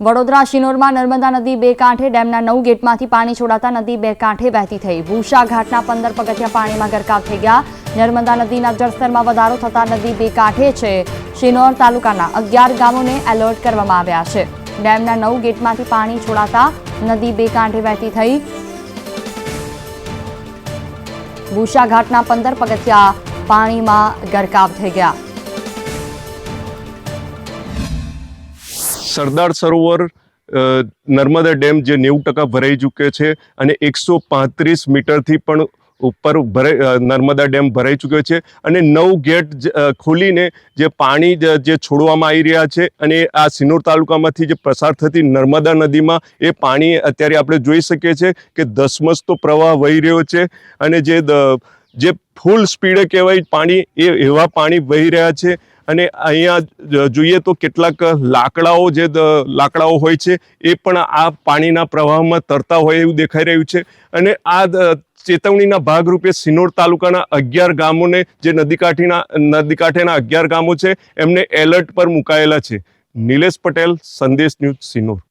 વડોદરા, શિનોરમાં નર્મદા નદી બે કાંઠે, ડેમના નવ ગેટમાંથી પાણી છોડાતા નદી બે કાંઠે વહેતી થઈ. ભૂષા ઘાટના પંદર પગથિયા પાણીમાં ગરકાવ થઈ ગયા. નર્મદા નદીના જળસ્તરમાં વધારો થતા નદી બે કાંઠે છે. શિનોર તાલુકાના અગિયાર ગામોને એલર્ટ કરવામાં આવ્યા છે. ડેમના નવ ગેટમાંથી પાણી છોડાતા નદી બે કાંઠે વહેતી થઈ. ભૂષા ઘાટના પંદર પગથિયા પાણીમાં ગરકાવ થઈ ગયા. સરદાર સરોવર નર્મદા ડેમ જે નેવું ટકા ભરાઈ ચૂક્યો છે અને એકસો પાંત્રીસ મીટરથી પણ ઉપર ભરાઈ નર્મદા ડેમ ભરાઈ ચૂક્યો છે અને નવ ગેટ ખોલીને જે પાણી જે છોડવામાં આવી રહ્યા છે અને આ સિનોર તાલુકામાંથી જે પસાર થતી નર્મદા નદીમાં એ પાણી અત્યારે આપણે જોઈ શકીએ છીએ કે ધસમસતો પ્રવાહ વહી રહ્યો છે અને જે જે ફૂલ સ્પીડે કહેવાય, પાણી, એ એવા પાણી વહી રહ્યા છે. અને અહીંયા જોઈએ તો કેટલાક લાકડાઓ જે લાકડાઓ હોય છે, એ પણ આ પાણીના પ્રવાહમાં તરતા હોય એવું દેખાઈ રહ્યું છે. અને આ ચેતવણીના ભાગરૂપે સિનોર તાલુકાના અગિયાર ગામોને જે નદી કાંઠીના નદી કાંઠેના અગિયાર ગામો છે, એમને એલર્ટ પર મુકાયેલા છે. નિલેશ પટેલ, સંદેશ ન્યૂઝ સિનોર.